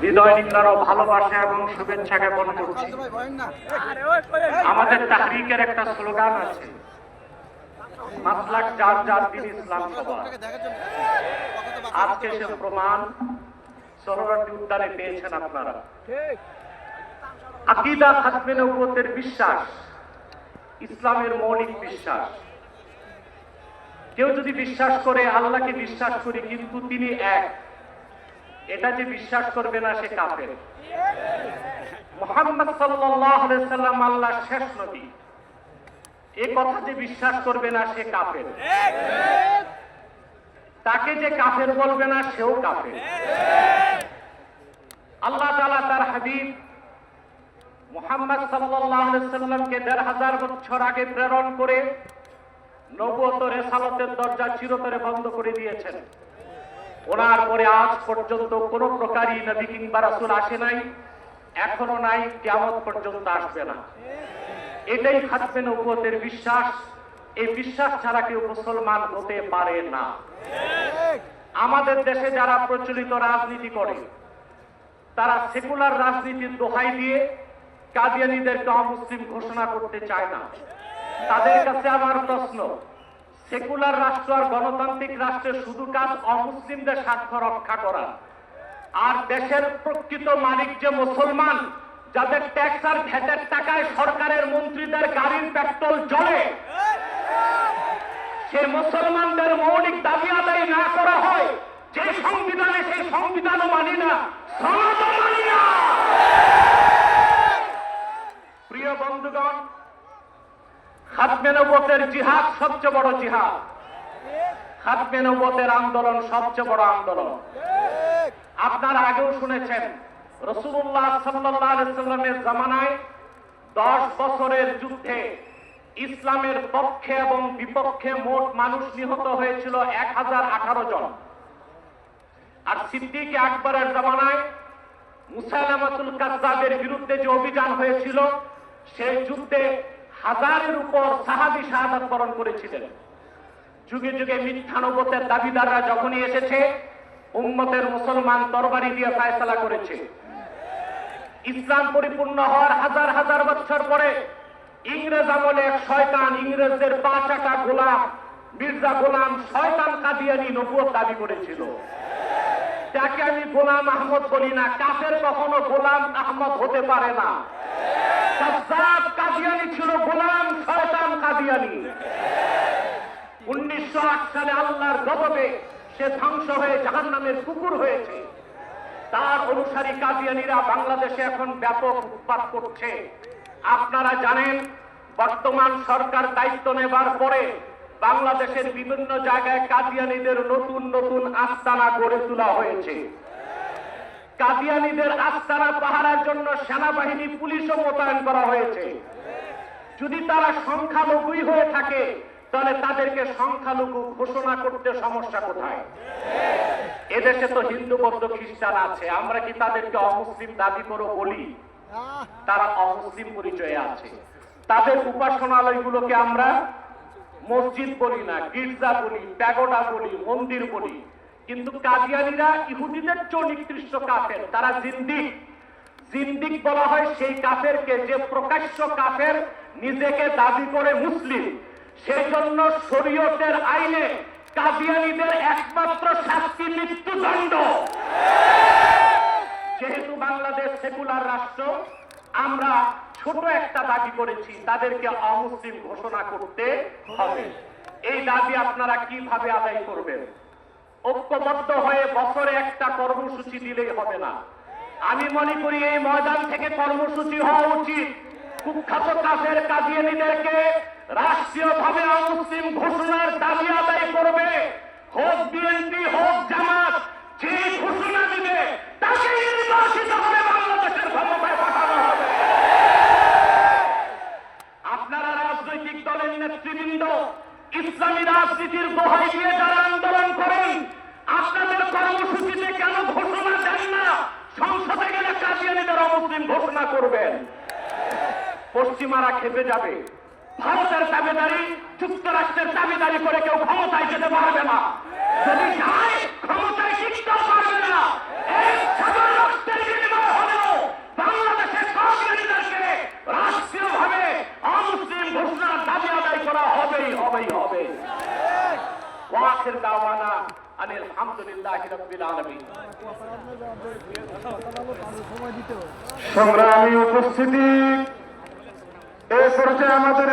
হৃদয় নিংড়ানো ভালোবাসা এবং শুভেচ্ছা জ্ঞাপন করছি। আমাদের তাহরিকের একটা স্লোগান আছে। যার দিন ইসলাম আজকে সে প্রমাণ সরোবরটি উদ্যানে পেয়েছেন আপনারা। আকিদা খাতমে নবুয়তের বিশ্বাস, ইসলামের মৌলিক বিশ্বাস। কেউ যদি বিশ্বাস করে, আল্লাহকে বিশ্বাস করি, কিন্তু তিনি এক। এটা যে বিশ্বাস করবে না, সে কাফের। মোহাম্মদ সাল্লাম আল্লাহ শেষ নবী। এ কথা যে বিশ্বাস করবে না, সে কাফের। তাকে যে কাফের বলবে না, সেও কাফের। আল্লাহ তালা তার হাবিব মোহাম্মদ সাল্লামকে দেড় হাজার বছর আগে প্রেরণ করে নবুয়ত রেসালতের দরজা চিরতরে বন্ধ করে দিয়েছেন। ওনার পরে আজ পর্যন্ত কোন প্রকারই নবী কিংবা রাসূল আসে নাই, এখনও নাই কেমন পর্যন্ত আসবে না। এটাই খাতমে নবুয়তের বিশ্বাস। এই বিশ্বাস ছাড়া কেউ মুসলমান হতে পারে না। আমাদের দেশে যারা প্রচলিত রাজনীতি করে, তারা সেকুলার রাজনীতির দোহাই দিয়ে কাদিয়ানিদেরকে অমুসলিম ঘোষণা করতে চায় না। তাদের কাছে আমার প্রশ্ন সেকুলার রাষ্ট্র আর গণতান্ত্রিক রাষ্ট্রের শুধু কাজ অমুসলিমদের স্বার্থ রক্ষা করা। আর দেশের প্রকৃত মালিক যে মুসলমান, যাদের ট্যাক্স আর ভ্যাটের টাকায় সরকারের মন্ত্রীদের গাড়ির পেট্রোল জ্বলে, সে মুসলমানদের মৌলিক দাবি আদায় না করা হয়, যে সংবিধানে সেই সংবিধানও মানি না। প্রিয় বন্ধুগণ খাতমে জিহাদ সবচেয়ে বড় জিহাদ। খাতমে নবতের আন্দোলন সবচেয়ে বড় আন্দোলন। আপনারা আগেও শুনেছেন রসুল্লাহ সাল্লামের জামানায় দশ বছরের যুদ্ধে ইসলামের পক্ষে এবং বিপক্ষে মোট মানুষ নিহত হয়েছিল এক হাজার আঠারো জন। আর সিদ্দিক আকবরের জামানায় মুসাইলামাতুল কাজ্জাবের বিরুদ্ধে যে অভিযান হয়েছিল, সেই যুদ্ধে হাজারের উপর সাহাবি শাহাদাত বরণ করেছিলেন। যুগে যুগে মিথ্যানবতের দাবিদাররা যখনই এসেছে, উম্মতের মুসলমান তরবারি দিয়ে ফায়সালা করেছে। ইসলাম পরিপূর্ণ হওয়ার হাজার হাজার বছর পরে ইংরেজ আমলে শয়তান ইংরেজদের পা চাকা গোলাম, মির্জা গোলাম শয়তান কাদিয়ানি নবুয়ত দাবি করেছিল। যাকে আমি গোলাম আহমদ বলি না, কাফের কখনো গোলাম আহমদ হতে পারে না। কাদিয়ানি ছিল গোলাম শয়তান কাদিয়ানি। উনিশশো আট সালে আল্লাহর গজবে সে ধ্বংস হয়ে জাহান নামের কুকুর হয়েছে। তার অনুসারী কাদিয়ানিরা বাংলাদেশে এখন ব্যাপক উৎপাত করছে। আপনারা জানেন, বর্তমান সরকার দায়িত্ব নেবার পরে বাংলাদেশের বিভিন্ন জায়গায় কাদিয়ানিদের নতুন নতুন আস্তানা গড়ে তোলা হয়েছে। কাদিয়ানিদের আস্তানা পাহারার জন্য সেনাবাহিনী, পুলিশও মোতায়েন করা হয়েছে। যদি তারা সংখ্যালঘুই হয়ে থাকে, তাহলে তাদেরকে সংখ্যালঘু ঘোষণা করতে সমস্যা কোথায়? এদেশে তো হিন্দু, বৌদ্ধ, খ্রিস্টান আছে। আমরা কি তাদেরকে অমুসলিম দাবি করে বলি? তারা অমুসলিম পরিচয়ে আছে। তাদের উপাসনালয়গুলোকে আমরা মসজিদ বলি না, গির্জা বলি, প্যাগোডা বলি, মন্দির বলি। কিন্তু কাদিয়ানিরা ইহুদিদের চেয়ে নিকৃষ্ট কাফের, তারা জিন্দিক। জিন্দিক বলা হয় সেই কাফেরকে, যে প্রকাশ্য কাফের নিজেকে দাবি করে মুসলিম। সেই জন্য শরীয়তের আইনে কাদিয়ানিদের একমাত্র শাস্তি মৃত্যুদণ্ড। যেহেতু বাংলাদেশ সেকুলার রাষ্ট্র, আমরা ছোট একটা দাবি করেছি, তাদেরকে অমুসলিম ঘোষণা করতে হবে। এই দাবি আপনারা কীভাবে আদায় করবেন? ঐক্যবদ্ধ হয়ে বছরে একটা কর্মসূচি দিলেই হবে না। আমি মনে করি এই ময়দান থেকে কর্মসূচি হওয়া উচিত। কুখ্যাত কাফের কাদিয়ানিদেরকে রাষ্ট্রীয়ভাবে অমুসলিম ঘোষণার দাবি আদায় করবে। হোক বিএনপি, হোক জামাত, যে ঘোষণা দিবে তাকে নির্বাচিত করে পশ্চিমারা খেপে যাবে। ভারতের দাবিদারি যুক্তরাষ্ট্রের দাবিদারি করে কেউ ক্ষমতায় যেতে পারবে না। যদি ক্ষমতায় পারবে না। করা হবেই হবে। সংগ্রামী উপস্থিতি এ পর্যায়ে আমাদের